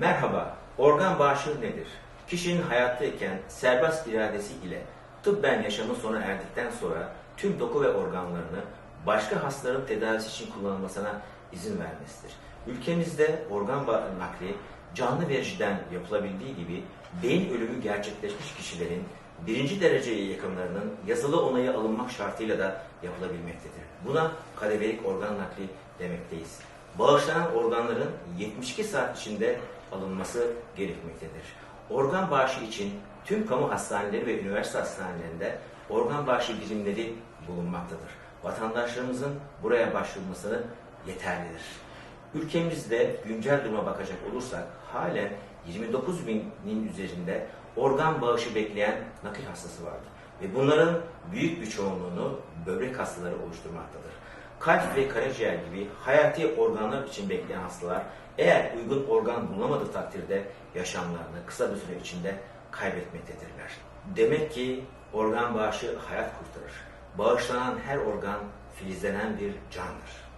Merhaba, organ bağışı nedir? Kişinin hayattayken serbest iradesi ile tıbben yaşamın sona erdikten sonra tüm doku ve organlarını başka hastaların tedavisi için kullanılmasına izin vermesidir. Ülkemizde organ nakli canlı vericiden yapılabildiği gibi beyin ölümü gerçekleşmiş kişilerin birinci derece yakınlarının yazılı onayı alınmak şartıyla da yapılabilmektedir. Buna kadeverik organ nakli demekteyiz. Bağışlanan organların 72 saat içinde alınması gerekmektedir. Organ bağışı için tüm kamu hastaneleri ve üniversite hastanelerinde organ bağışı birimleri bulunmaktadır. Vatandaşlarımızın buraya başvurması yeterlidir. Ülkemizde güncel duruma bakacak olursak halen 29 binin üzerinde organ bağışı bekleyen nakil hastası vardır. Ve bunların büyük bir çoğunluğunu böbrek hastaları oluşturmaktadır. Kalp ve karaciğer gibi hayati organlar için bekleyen hastalar eğer uygun organ bulunamadığı takdirde yaşamlarını kısa bir süre içinde kaybetmektedirler. Demek ki organ bağışı hayat kurtarır. Bağışlanan her organ filizlenen bir candır.